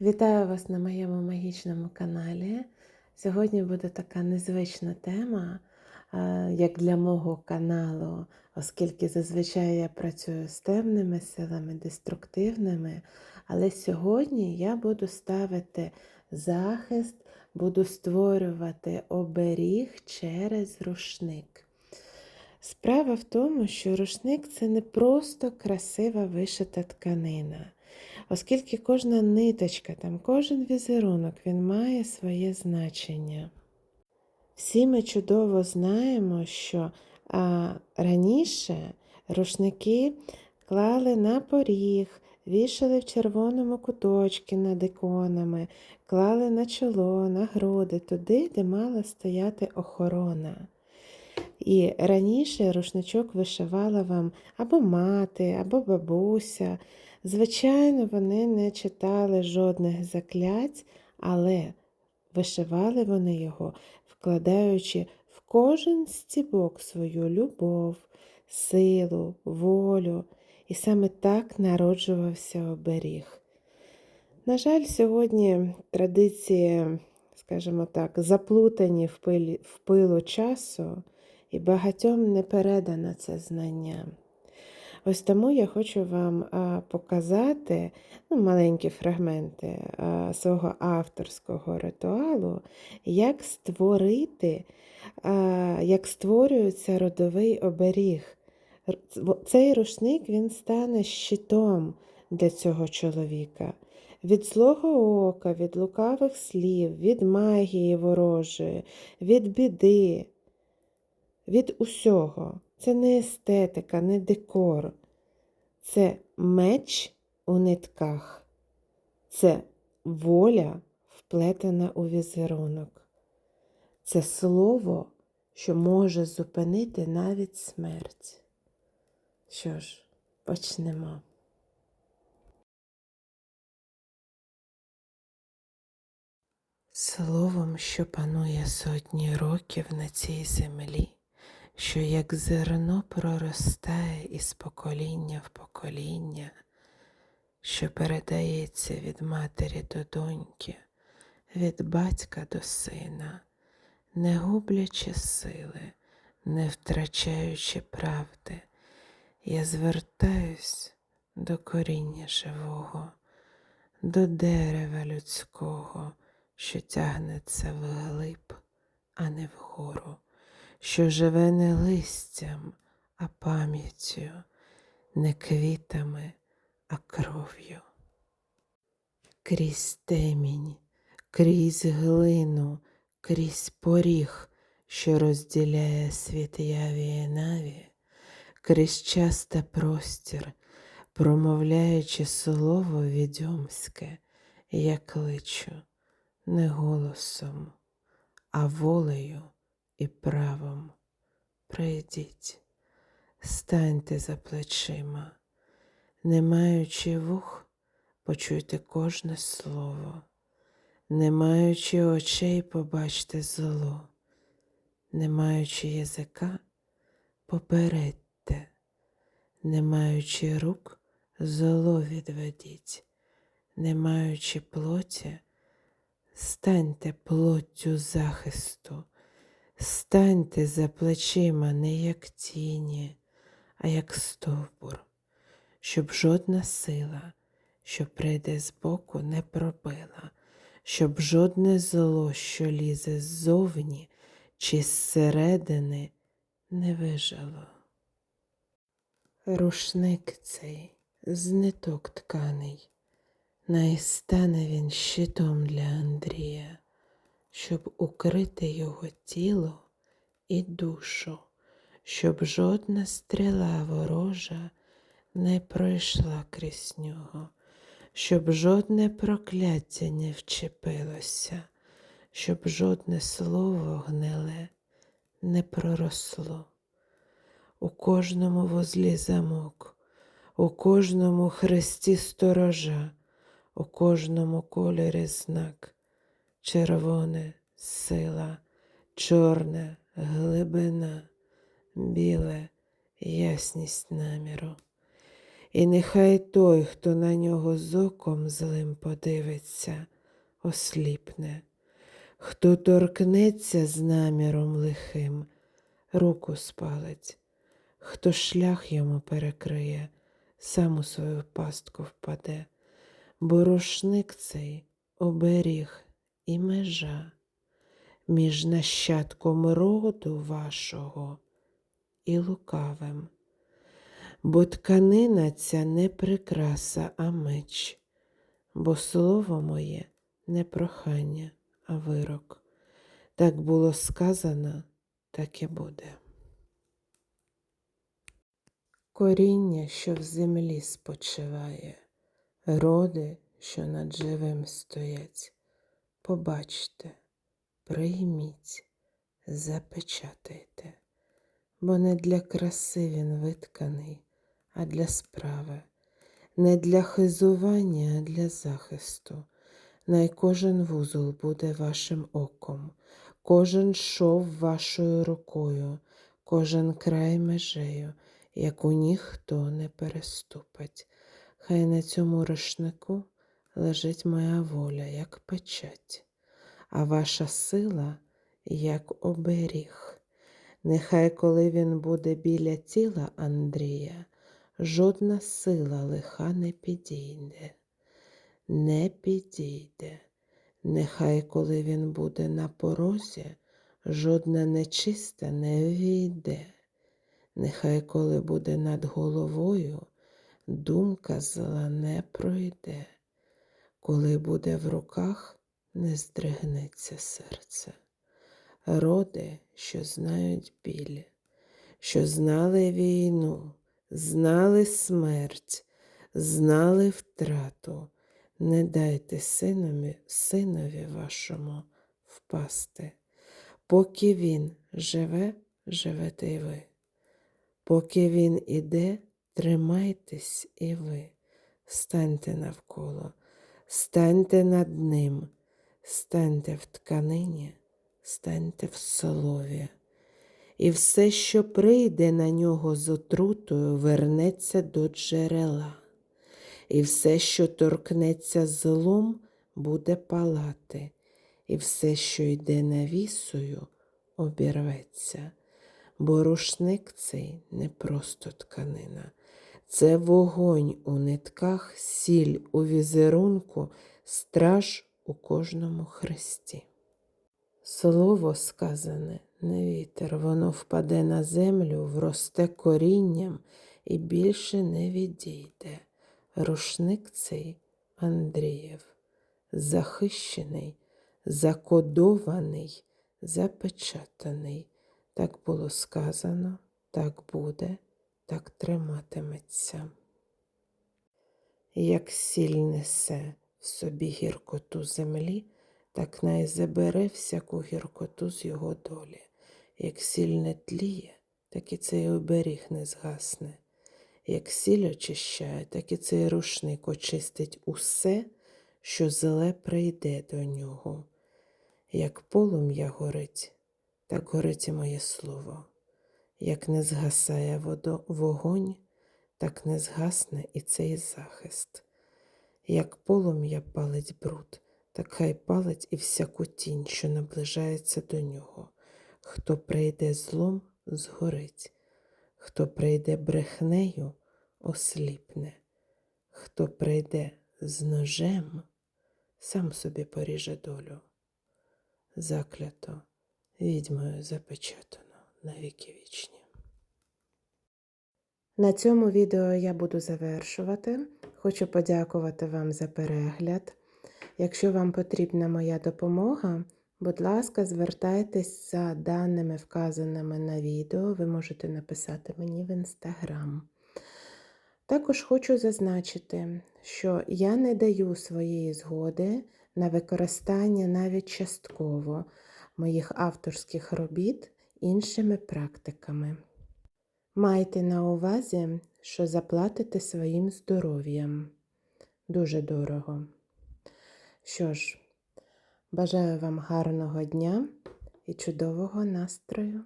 Вітаю вас на моєму магічному каналі. Сьогодні буде така незвична тема, е, як для мого каналу, оскільки зазвичай я працюю з темними силами, деструктивними. Але сьогодні я буду ставити захист, буду створювати оберіг через рушник. Справа в тому, що рушник це не просто красива вишита тканина. Оскільки кожна ниточка, там кожен візерунок, він має своє значення. Всі ми чудово знаємо, що а, раніше рушники клали на поріг, вішали в червоному куточки над іконами, клали на чоло, на груди, туди, де мала стояти охорона. І раніше рушничок вишивала вам або мати, або бабуся. Звичайно, вони не читали жодних заклять, але вишивали вони його, вкладаючи в кожен стібок свою любов, силу, волю. І саме так народжувався оберіг. На жаль, сьогодні традиції, скажімо так, заплутані в, пилу часу, і багатьом не передано це знання. Ось тому я хочу вам показати ну, маленькі фрагменти свого авторського ритуалу, як створити, як створюється родовий оберіг. Цей рушник він стане щитом для цього чоловіка. Від злого ока, від лукавих слів, від магії ворожої, від біди, від усього. Це не естетика, не декор. Це меч у нитках. Це воля вплетена у візерунок. Це слово, що може зупинити навіть смерть. Що ж, почнемо. Словом, що панує сотні років на цій землі що як зерно проростає із покоління в покоління, що передається від матері до доньки, від батька до сина, не гублячи сили, не втрачаючи правди, я звертаюсь до коріння живого, до дерева людського, що тягнеться вглиб, а не вгору що живе не листям, а пам'яттю, не квітами, а кров'ю. Крізь темінь, крізь глину, крізь поріг, що розділяє світ яві і наві, крізь час та простір, промовляючи слово відьомське, я кличу не голосом, а волею і правом. Прийдіть, станьте за плечима, не маючи вух, почуйте кожне слово, не маючи очей, побачте зло, не маючи язика, попередьте, не маючи рук, зло відведіть, не маючи плоті, станьте плоттю захисту. Станьте за плечима не як тіні, а як стовбур, щоб жодна сила, що прийде збоку, не пробила, щоб жодне зло, що лізе ззовні чи зсередини, не вижило. Рушник цей з ниток тканий, найстане він щитом для Андрія щоб укрити його тіло і душу, щоб жодна стріла ворожа не пройшла крізь нього, щоб жодне прокляття не вчепилося, щоб жодне слово гниле не проросло. У кожному вузлі замок, у кожному хресті сторожа, у кожному кольорі знак червоне сила, чорне глибина, біле ясність наміру. І нехай той, хто на нього з оком злим подивиться, осліпне, хто торкнеться з наміром лихим, руку спалить, хто шлях йому перекриє, сам у свою пастку впаде, бо рушник цей оберіг і межа між нащадком роду вашого і лукавим. Бо тканина ця не прикраса, а меч, бо слово моє не прохання, а вирок. Так було сказано, так і буде. Коріння, що в землі спочиває, роди, що над живим стоять, побачте, прийміть, запечатайте, бо не для краси він витканий, а для справи, не для хизування, а для захисту. Най кожен вузол буде вашим оком, кожен шов вашою рукою, кожен край межею, яку ніхто не переступить. Хай на цьому рушнику лежить моя воля, як печать, а ваша сила, як оберіг. Нехай, коли він буде біля тіла Андрія, жодна сила лиха не підійде, не підійде. Нехай, коли він буде на порозі, жодна нечиста не війде. Нехай, коли буде над головою, думка зла не пройде. Коли буде в руках, не здригнеться серце. Роди, що знають біль, що знали війну, знали смерть, знали втрату, не дайте синові, синові вашому впасти. Поки він живе, живете й ви. Поки він іде, тримайтесь і ви. Станьте навколо, станьте над ним, станьте в тканині, станьте в слові. І все, що прийде на нього з отрутою, вернеться до джерела. І все, що торкнеться злом, буде палати, і все, що йде навісою, обірветься. Бо рушник цей не просто тканина, це вогонь у нитках, сіль у візерунку, страж у кожному хресті. Слово сказане не вітер, воно впаде на землю, вросте корінням і більше не відійде. Рушник цей Андрієв, захищений, закодований, запечатаний. Так було сказано, так буде, так триматиметься. Як сіль несе в собі гіркоту землі, так най забере всяку гіркоту з його долі. Як сіль не тліє, так і цей оберіг не згасне. Як сіль очищає, так і цей рушник очистить усе, що зле прийде до нього. Як полум'я горить, так горить і моє слово. Як не згасає водо, вогонь, так не згасне і цей захист. Як полум'я палить бруд, так хай палить і всяку тінь, що наближається до нього. Хто прийде злом, згорить, хто прийде брехнею, осліпне, хто прийде з ножем, сам собі поріже долю. Заклято, відьмою запечатано на вічні. На цьому відео я буду завершувати. Хочу подякувати вам за перегляд. Якщо вам потрібна моя допомога, будь ласка, звертайтесь за даними, вказаними на відео, ви можете написати мені в інстаграм. Також хочу зазначити, що я не даю своєї згоди на використання навіть частково моїх авторських робіт іншими практиками. Майте на увазі, що заплатите своїм здоров'ям. Дуже дорого. Що ж, бажаю вам гарного дня і чудового настрою!